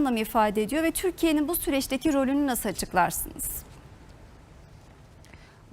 anlam ifade ediyor ve Türkiye'nin bu süreçteki rolünü nasıl açıklarsınız?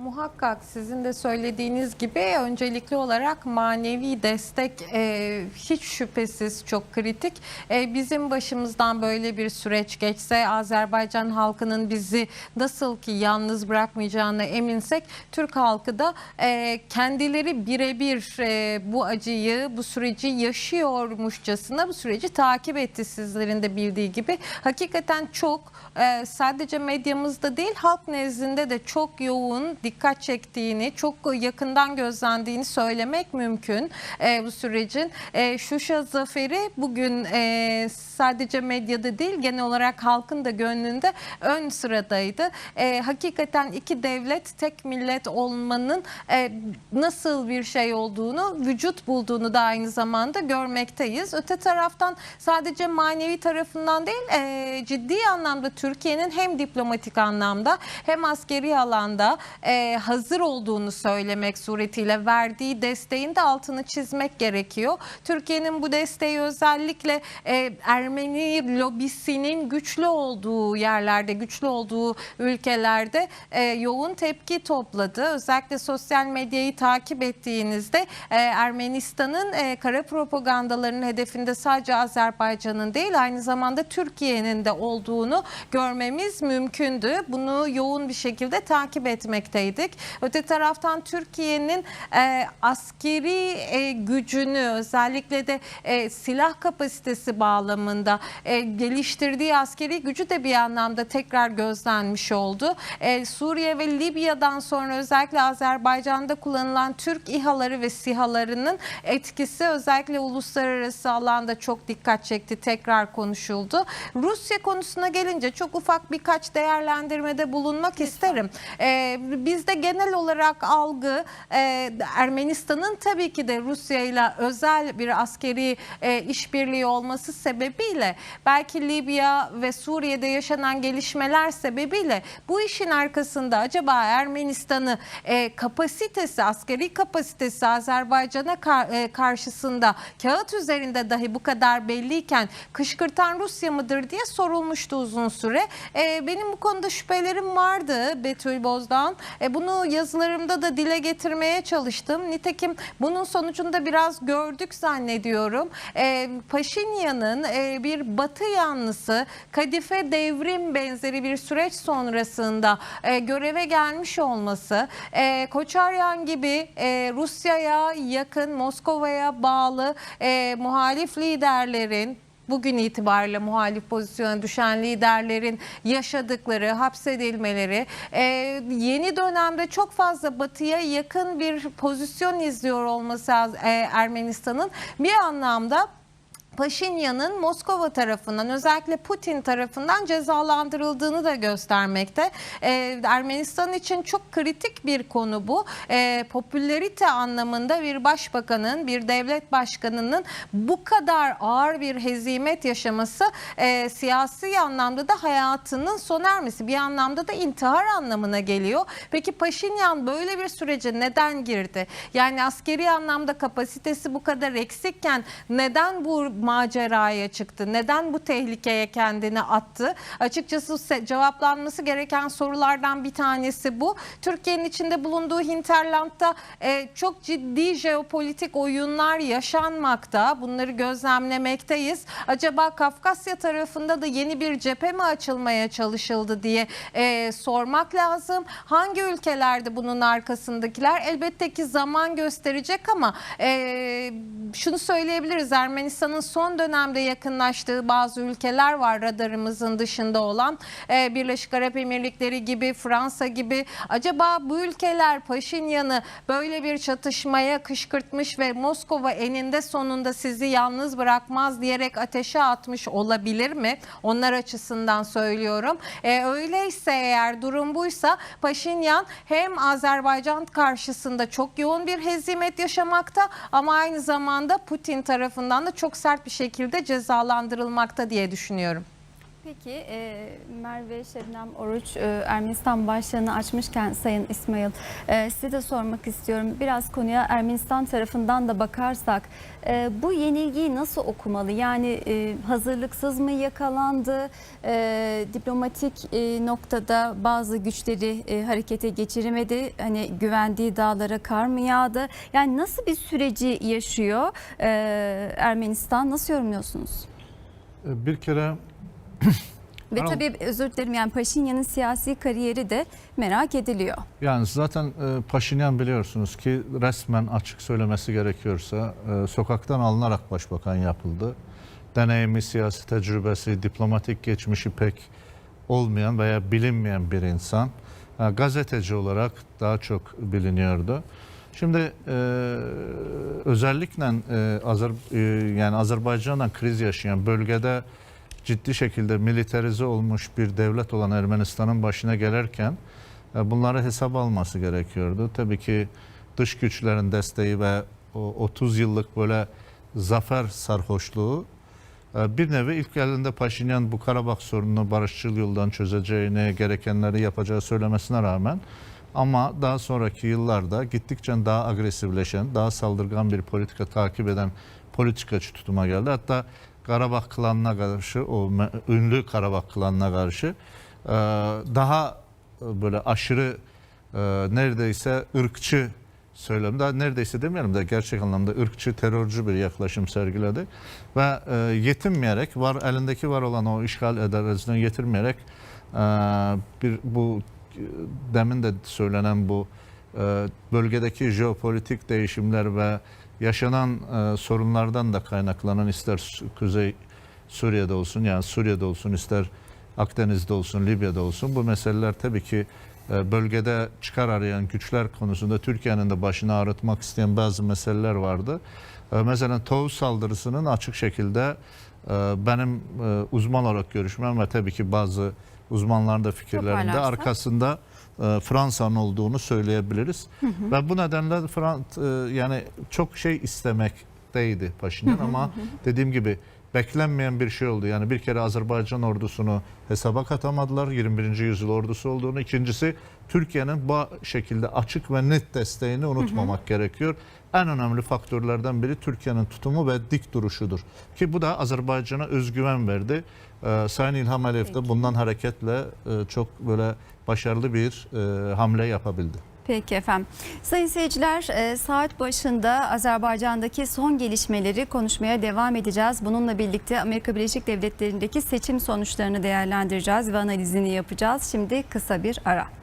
Muhakkak sizin de söylediğiniz gibi öncelikli olarak manevi destek e, hiç şüphesiz çok kritik. E, bizim başımızdan böyle bir süreç geçse Azerbaycan halkının bizi nasıl ki yalnız bırakmayacağına eminsek Türk halkı da e, kendileri birebir e, bu acıyı bu süreci yaşıyormuşçasına bu süreci takip etti sizlerin de bildiği gibi. Hakikaten çok e, sadece medyamızda değil halk nezdinde de çok yoğun dikkat çektiğini, çok yakından gözlendiğini söylemek mümkün e, bu sürecin. E, Şuşa zaferi bugün e, sadece medyada değil genel olarak halkın da gönlünde ön sıradaydı. E, hakikaten iki devlet tek millet olmanın e, nasıl bir şey olduğunu, vücut bulduğunu da aynı zamanda görmekteyiz. Öte taraftan sadece manevi tarafından değil e, ciddi anlamda Türkiye'nin hem diplomatik anlamda hem askeri alanda e, hazır olduğunu söylemek suretiyle verdiği desteğin de altını çizmek gerekiyor. Türkiye'nin bu desteği özellikle e, Ermeni lobisinin güçlü olduğu yerlerde, güçlü olduğu ülkelerde e, yoğun tepki topladı. Özellikle sosyal medyayı takip ettiğinizde e, Ermenistan'ın e, kara propagandalarının hedefinde sadece Azerbaycan'ın değil aynı zamanda Türkiye'nin de olduğunu görmemiz mümkündü. Bunu yoğun bir şekilde takip etmekteydik. Öte taraftan Türkiye'nin e, askeri e, gücünü özellikle de e, silah kapasitesi bağlamında e, geliştirdiği askeri gücü de bir anlamda tekrar gözlenmiş oldu. E, Suriye ve Libya'dan sonra özellikle Azerbaycan'da kullanılan Türk İHA'ları ve SİHA'larının etkisi özellikle uluslararası alanda çok dikkat çekti. Tekrar konuşuldu. Rusya konusuna gelince çok ufak birkaç değerlendirmede bulunmak isterim. E, bizde genel olarak algı e, Ermenistan'ın tabii ki de Rusya ile özel bir askeri e, işbirliği olması sebebiyle belki Libya ve Suriye'de yaşanan gelişmeler sebebiyle bu işin arkasında acaba Ermenistan'ı e, kapasitesi, askeri kapasitesi Azerbaycan'a kar- e, karşısında kağıt üzerinde dahi bu kadar belliyken kışkırtan Rusya mıdır diye sorulmuştu uzun süre. E, benim bu konuda şüphelerim vardı Betül Bozdağ. E, bunu yazılarımda da dile getirmeye çalıştım. Nitekim bunun sonucunda biraz gördük zannediyorum. E, Paşinyan'ın e, bir batı yanlısı kadife devrim benzeri bir süreç sonrasında e, göreve gelmiş olması, e, Koçaryan gibi e, Rusya'ya yakın, Moskova'ya bağlı e, muhalif liderlerin bugün itibariyle muhalif pozisyona düşen liderlerin yaşadıkları, hapsedilmeleri, e, yeni dönemde çok fazla batıya yakın bir pozisyon izliyor olması e, Ermenistan'ın bir anlamda Paşinyan'ın Moskova tarafından özellikle Putin tarafından cezalandırıldığını da göstermekte. Ee, Ermenistan için çok kritik bir konu bu. Ee, popülerite anlamında bir başbakanın, bir devlet başkanının bu kadar ağır bir hezimet yaşaması e, siyasi anlamda da hayatının sona ermesi bir anlamda da intihar anlamına geliyor. Peki Paşinyan böyle bir sürece neden girdi? Yani askeri anlamda kapasitesi bu kadar eksikken neden bu maceraya çıktı? Neden bu tehlikeye kendini attı? Açıkçası cevaplanması gereken sorulardan bir tanesi bu. Türkiye'nin içinde bulunduğu hinterlandda e, çok ciddi jeopolitik oyunlar yaşanmakta. Bunları gözlemlemekteyiz. Acaba Kafkasya tarafında da yeni bir cephe mi açılmaya çalışıldı diye e, sormak lazım. Hangi ülkelerde bunun arkasındakiler? Elbette ki zaman gösterecek ama e, şunu söyleyebiliriz. Ermenistan'ın son dönemde yakınlaştığı bazı ülkeler var radarımızın dışında olan. Ee, Birleşik Arap Emirlikleri gibi, Fransa gibi. Acaba bu ülkeler Paşinyan'ı böyle bir çatışmaya kışkırtmış ve Moskova eninde sonunda sizi yalnız bırakmaz diyerek ateşe atmış olabilir mi? Onlar açısından söylüyorum. Ee, öyleyse eğer durum buysa Paşinyan hem Azerbaycan karşısında çok yoğun bir hezimet yaşamakta ama aynı zamanda Putin tarafından da çok sert bir şekilde cezalandırılmakta diye düşünüyorum. Peki e, Merve Şebnem Oruç e, Ermenistan başlığını açmışken Sayın İsmail e, size de sormak istiyorum. Biraz konuya Ermenistan tarafından da bakarsak e, bu yenilgiyi nasıl okumalı? Yani e, hazırlıksız mı yakalandı? E, diplomatik e, noktada bazı güçleri e, harekete geçiremedi. Hani güvendiği dağlara kar mı yağdı? Yani nasıl bir süreci yaşıyor e, Ermenistan? Nasıl yorumluyorsunuz? E, Bir kere Ve Anladım. tabii özür dilerim yani Paşinyan'ın siyasi kariyeri de merak ediliyor. yani zaten e, Paşinyan biliyorsunuz ki resmen açık söylemesi gerekiyorsa e, sokaktan alınarak başbakan yapıldı. Deneyimi, siyasi tecrübesi, diplomatik geçmişi pek olmayan veya bilinmeyen bir insan. E, Gazeteci olarak daha çok biliniyordu. Şimdi e, özellikle e, Azer, e, yani Azerbaycan'dan kriz yaşayan bölgede ciddi şekilde militarize olmuş bir devlet olan Ermenistan'ın başına gelirken e, bunları hesap alması gerekiyordu. Tabii ki dış güçlerin desteği ve o 30 yıllık böyle zafer sarhoşluğu e, bir nevi ilk elinde Paşinyan bu Karabağ sorununu barışçıl yoldan çözeceğini, gerekenleri yapacağı söylemesine rağmen ama daha sonraki yıllarda gittikçe daha agresifleşen, daha saldırgan bir politika takip eden politikacı tutuma geldi. Hatta Karabağ klanına karşı, o ünlü Karabağ klanına karşı e, daha e, böyle aşırı e, neredeyse ırkçı söylem daha neredeyse demeyelim de gerçek anlamda ırkçı terörcü bir yaklaşım sergiledi. Ve yetinmeyerek var elindeki var olan o işgal ederezden yetirmeyerek bir bu demin de söylenen bu bölgedeki jeopolitik değişimler ve yaşanan e, sorunlardan da kaynaklanan ister Kuzey Suriye'de olsun yani Suriye'de olsun ister Akdeniz'de olsun Libya'da olsun bu meseleler tabii ki e, bölgede çıkar arayan güçler konusunda Türkiye'nin de başını ağrıtmak isteyen bazı meseleler vardı. E, Mesela Tavus saldırısının açık şekilde benim uzman olarak görüşmem ve tabii ki bazı uzmanların da fikirlerinde arkasında e, Fransa'nın olduğunu söyleyebiliriz. Ve bu nedenle Fran e, yani çok şey istemekteydi Paşinyan ama dediğim gibi beklenmeyen bir şey oldu. Yani bir kere Azerbaycan ordusunu hesaba katamadılar. 21. yüzyıl ordusu olduğunu. İkincisi Türkiye'nin bu şekilde açık ve net desteğini unutmamak gerekiyor. En önemli faktörlerden biri Türkiye'nin tutumu ve dik duruşudur. Ki bu da Azerbaycan'a özgüven verdi. Ee, Sayın İlham Aliyev de Peki. bundan hareketle e, çok böyle başarılı bir e, hamle yapabildi. Peki efendim. Sayın seyirciler e, saat başında Azerbaycan'daki son gelişmeleri konuşmaya devam edeceğiz. Bununla birlikte Amerika Birleşik Devletleri'ndeki seçim sonuçlarını değerlendireceğiz ve analizini yapacağız. Şimdi kısa bir ara.